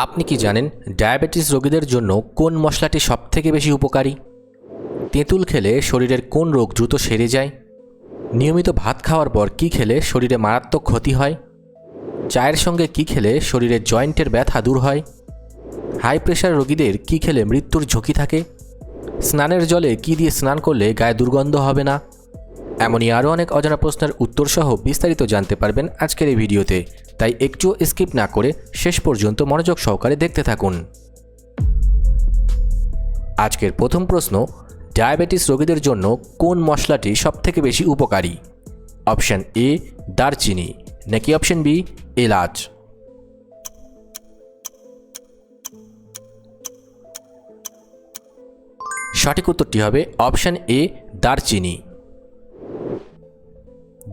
আপনি কি জানেন ডায়াবেটিস রোগীদের জন্য কোন মশলাটি সবথেকে বেশি উপকারী? তেঁতুল খেলে শরীরের কোন রোগ দ্রুত সেরে যায়? নিয়মিত ভাত খাওয়ার পর কি খেলে শরীরে মারাত্মক ক্ষতি হয়? চায়ের সঙ্গে কি খেলে শরীরের জয়েন্টের ব্যথা দূর হয়? হাই প্রেশার রোগীদের কি খেলে মৃত্যুর ঝুঁকি থাকে? স্নানের জলে কি দিয়ে স্নান করলে গায়ে দুর্গন্ধ হবে না? এমনই আরও অনেক অজানা প্রশ্নের উত্তরসহ বিস্তারিত জানতে পারবেন আজকের এই ভিডিওতে। তাই একটুও স্কিপ না করে শেষ পর্যন্ত মনোযোগ সহকারে দেখতে থাকুন। আজকের প্রথম প্রশ্ন, ডায়াবেটিস রোগীদের জন্য কোন মশলাটি সবথেকে বেশি উপকারী? অপশান এ, দারচিনি, নাকি অপশান বি, এলাচ? সঠিক উত্তরটি হবে অপশান এ, দারচিনি।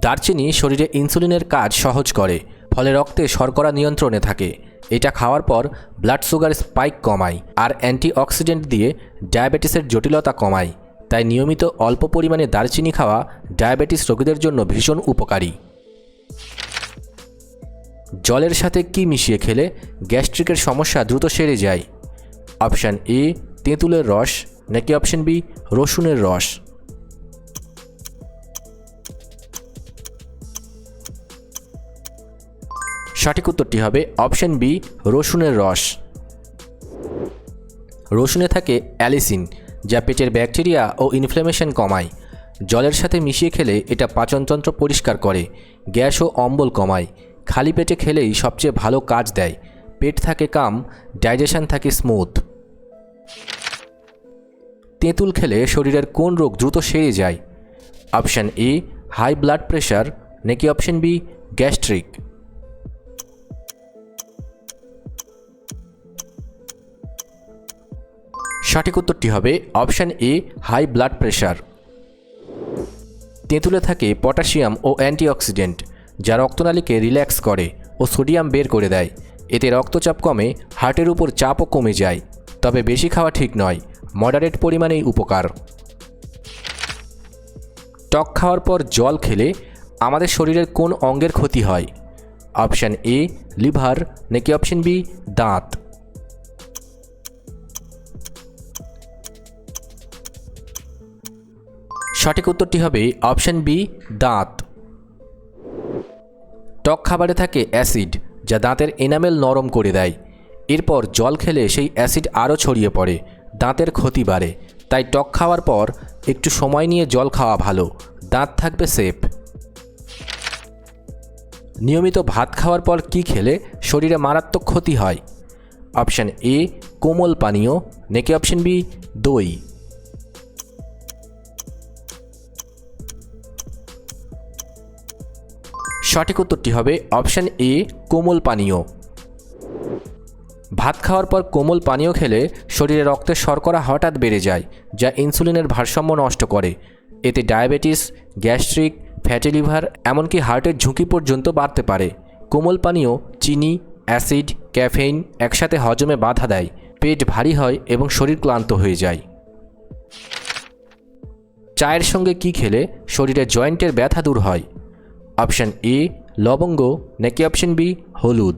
দারচিনি শরীরে ইনসুলিনের কাজ সহজ করে, ফলে রক্তে শর্করা নিয়ন্ত্রণে থাকে। এটা খাওয়ার পর ব্লাড সুগার স্পাইক কমায় আর অ্যান্টিঅক্সিডেন্ট দিয়ে ডায়াবেটিসের জটিলতা কমায়। তাই নিয়মিত অল্প পরিমাণে দারচিনি খাওয়া ডায়াবেটিস রোগীদের জন্য ভীষণ উপকারী। জলের সাথে কি মিশিয়ে খেলে গ্যাস্ট্রিকের সমস্যা দ্রুত সেরে যায়? অপশান এ, তেঁতুলের রস, নাকি অপশান বি, রসুনের রস? সঠিক উত্তরটি হবে অপশন বি, রসুনের রস। রসুনে থাকে অ্যালিসিন, যা পেটের ব্যাকটেরিয়া ও ইনফ্ল্যামেশন কমায়। জলের সাথে মিশিয়ে খেলে এটা পাচনতন্ত্র পরিষ্কার করে, গ্যাস ও অম্বল কমায়। খালি পেটে খেলেই সবচেয়ে ভালো কাজ দেয়। পেট থাকে কাম, ডাইজেশন থাকে স্মুথ। তেঁতুল খেলে শরীরের কোন রোগ দ্রুত সেরে যায়? Option A, high blood pressure নাকি অপশান বি, গ্যাস্ট্রিক? সঠিক উত্তরটি হবে option A, high blood pressure. তেঁতুলে থাকে পটাশিয়াম ও অ্যান্টিঅক্সিডেন্ট, যা রক্তনালীকে রিল্যাক্স করে ও সোডিয়াম বের করে দেয়। এতে রক্তচাপ কমে, হার্টের উপর চাপও কমে যায়। তবে বেশি খাওয়া ঠিক নয়, মডারেট পরিমাণেই উপকার। টক খাওয়ার পর জল খেলে আমাদের শরীরের কোন অঙ্গের ক্ষতি হয়? অপশান এ, লিভার, নাকি অপশান বি, দাঁত? সঠিক উত্তরটি হবে অপশান বি, দাঁত। টক খাবারে থাকে অ্যাসিড, যা দাঁতের এনামেল নরম করে দেয়। এরপর জল খেলে সেই অ্যাসিড আরও ছড়িয়ে পড়ে, দাঁতের ক্ষতি বাড়ে। তাই টক খাওয়ার পর একটু সময় নিয়ে জল খাওয়া ভালো, দাঁত থাকবে সেফ। নিয়মিত ভাত খাওয়ার পর কি খেলে শরীরে মারাত্মক ক্ষতি হয়? অপশান এ, কোমল পানীয়। নাকি অপশান বি, দই। সঠিক উত্তরটি হবে অপশান এ, কোমল পানীয়। ভাত খাওয়ার পর কোমল পানীয় খেলে শরীরে রক্তের শর্করা হঠাৎ বেড়ে যায়, যা ইনসুলিনের ভারসাম্য নষ্ট করে। এতে ডায়াবেটিস, গ্যাস্ট্রিক, ফ্যাটি লিভার, এমনকি হার্টের ঝুঁকি পর্যন্ত বাড়তে পারে। কোমল পানীয়, চিনি, অ্যাসিড, ক্যাফেইন একসাথে হজমে বাধা দেয়, পেট ভারী হয় এবং শরীর ক্লান্ত হয়ে যায়। চায়ের সঙ্গে কি খেলে শরীরে জয়েন্টের ব্যথা দূর হয়? অপশান এ লবঙ্গ নাকি অপশন বি হলুদ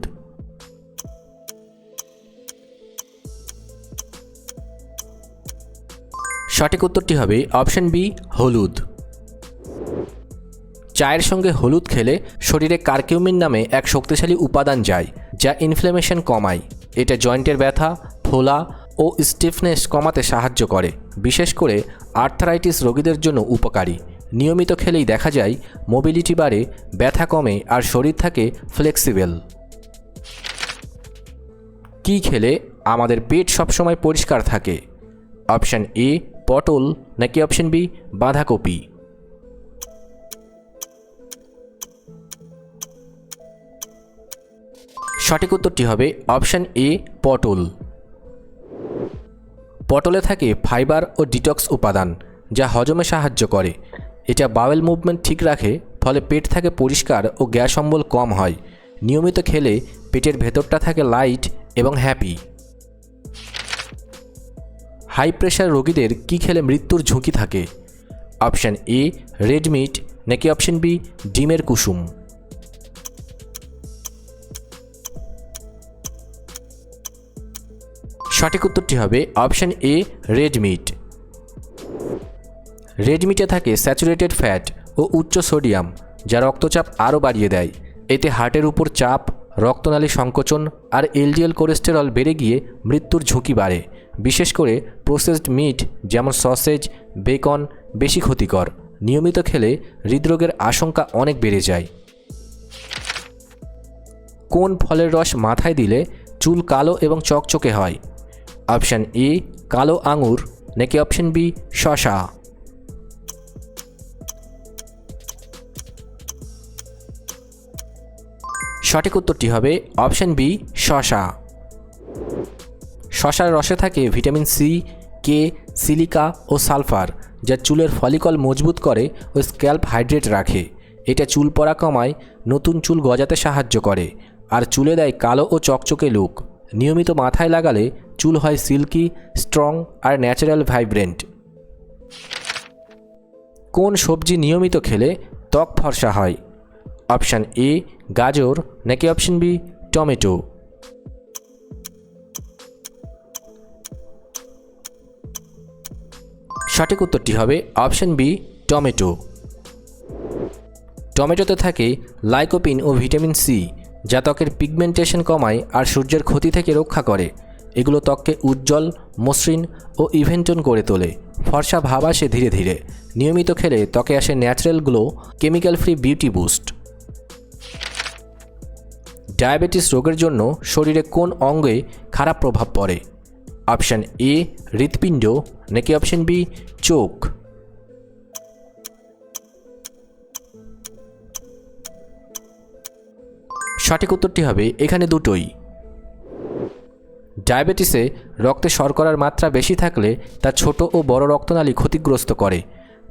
সঠিক উত্তরটি হবে অপশন বি হলুদ চায়ের সঙ্গে হলুদ খেলে শরীরে কার্কিউমিন নামে এক শক্তিশালী উপাদান যায়, যা ইনফ্লেমেশন কমায়। এটা জয়েন্টের ব্যথা, ফোলা ও স্টিফনেস কমাতে সাহায্য করে, বিশেষ করে আর্থারাইটিস রোগীদের জন্য উপকারী। নিয়মিত খেলেই দেখা যায় মোবিলিটি বাড়ে, ব্যথা কমে আর শরীর থাকে ফ্লেক্সিবল কি খেলে আমাদের পেট সবসময় পরিষ্কার থাকে? অপশান এ পটল, নাকি অপশান বি বাঁধাকপি? সঠিক উত্তরটি হবে অপশান এ পটল। পটলে থাকে ফাইবার ও ডিটক্স উপাদান, যা হজমে সাহায্য করে। এটা বাওয়েল মুভমেন্ট ঠিক রাখে, ফলে পেট থাকে পরিষ্কার ও গ্যাস অম্বল কম হয়। নিয়মিত খেলে পেটের ভেতরটা থাকে লাইট এবং হ্যাপি হাই প্রেশার রোগীদের কি খেলে মৃত্যুর ঝুঁকি থাকে? অপশান এ রেড মিট নাকি অপশান বি ডিমের কুসুম? সঠিক উত্তরটি হবে option A red meat red মিটে থাকে স্যাচুরেটেড ফ্যাট ও উচ্চ সোডিয়াম, যা রক্তচাপ আরও বাড়িয়ে দেয়। এতে হার্টের উপর চাপ, রক্তনালী সংকোচন আর এলডিএল কোলেস্টেরল বেড়ে গিয়ে মৃত্যুর ঝুঁকি বাড়ে। বিশেষ করে প্রসেসড মিট, যেমন সসেজ, বেকন, বেশি ক্ষতিকর। নিয়মিত খেলে হৃদরোগের আশঙ্কা অনেক বেড়ে যায়। কোন ফলের রস মাথায় দিলে চুল কালো এবং চকচকে হয়? অপশান এ, কালো আঙুর, নাকি অপশান বি, শশা? সঠিক উত্তরটি হবে অপশান বি, শশা। শশার রসে থাকে ভিটামিন সি, কে, সিলিকা ও সালফার, যা চুলের ফলিকল মজবুত করে ও স্ক্যাল্প হাইড্রেট রাখে। এটা চুল পড়া কমায়, নতুন চুল গজাতে সাহায্য করে, আর চুলে দেয় কালো ও চকচকে লুক। নিয়মিত মাথায় লাগালে চুল হয় সিল্কি, স্ট্রং আর ন্যাচারাল ভাইব্রেন্ট। কোন সবজি নিয়মিত খেলে ত্বক ফর্সা হয়? অপশান এ, গাজর, নাকি অপশান বি, টমেটো? সঠিক উত্তরটি হবে অপশান বি, টমেটো। টমেটোতে থাকে লাইকোপিন ও ভিটামিন সি, যা ত্বকের পিগমেন্টেশন কমায় আর সূর্যের ক্ষতি থেকে রক্ষা করে। এগুলো ত্বককে উজ্জ্বল, মসৃণ ও ইভেন্টন করে তোলে। ফর্সা ভাব আসে ধীরে ধীরে। নিয়মিত খেলে ত্বকে আসে natural glow chemical free beauty boost. Diabetes রোগের জন্য শরীরে কোন অঙ্গে খারাপ প্রভাব পড়ে? অপশান এ হৃৎপিণ্ড, নাকি অপশান বি চোখ? সঠিক উত্তরটি হবে এখানে দুটোই। ডায়াবেটিসে রক্তে শর্করার মাত্রা বেশি থাকলে তা ছোট ও বড় রক্তনালী ক্ষতিগ্রস্ত করে।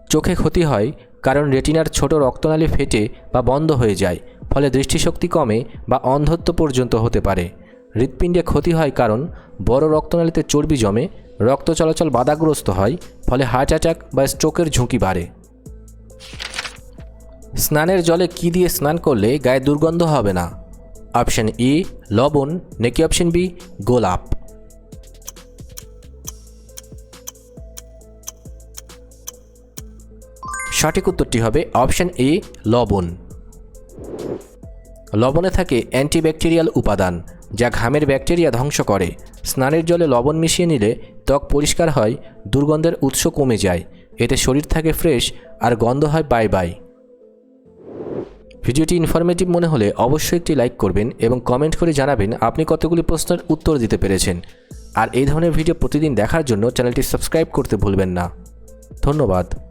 চোখে ক্ষতি হয় কারণ রেটিনার ছোট রক্তনালী ফেটে বা বন্ধ হয়ে যায়, ফলে দৃষ্টিশক্তি কমে বা অন্ধত্ব পর্যন্ত হতে পারে। হৃৎপিণ্ডে ক্ষতি হয় কারণ বড় রক্তনালীতে চর্বি জমে, রক্ত চলাচল বাধাগ্রস্ত হয়, ফলে হার্ট অ্যাটাক বা স্ট্রোকের ঝুঁকি বাড়ে। স্নানের জলে কি দিয়ে স্নান করলে গায়ে দুর্গন্ধ হবে না? অপশন এ, লবণ, নাকি অপশন বি, গোলাপ। সঠিক উত্তরটি হবে অপশন এ, লবণ। লবণে থাকে অ্যান্টিব্যাকটেরিয়াল উপাদান, যা ঘামের ব্যাকটেরিয়া ধ্বংস করে। স্নানের জলে লবণ মিশিয়ে নিলে ত্বক পরিষ্কার হয়, দুর্গন্ধের উৎস কমে যায়, এতে শরীর থাকে ফ্রেশ আর গন্ধ হয় বাই বাই। ভিডিওটি ইনফরমেটিভ মনে হলে অবশ্যই একটি লাইক করবেন এবং কমেন্ট করে জানাবেন আপনি কতগুলি প্রশ্নের উত্তর দিতে পেরেছেন। আর এই ধরনের ভিডিও প্রতিদিন দেখার জন্য চ্যানেলটি সাবস্ক্রাইব করতে ভুলবেন না। ধন্যবাদ।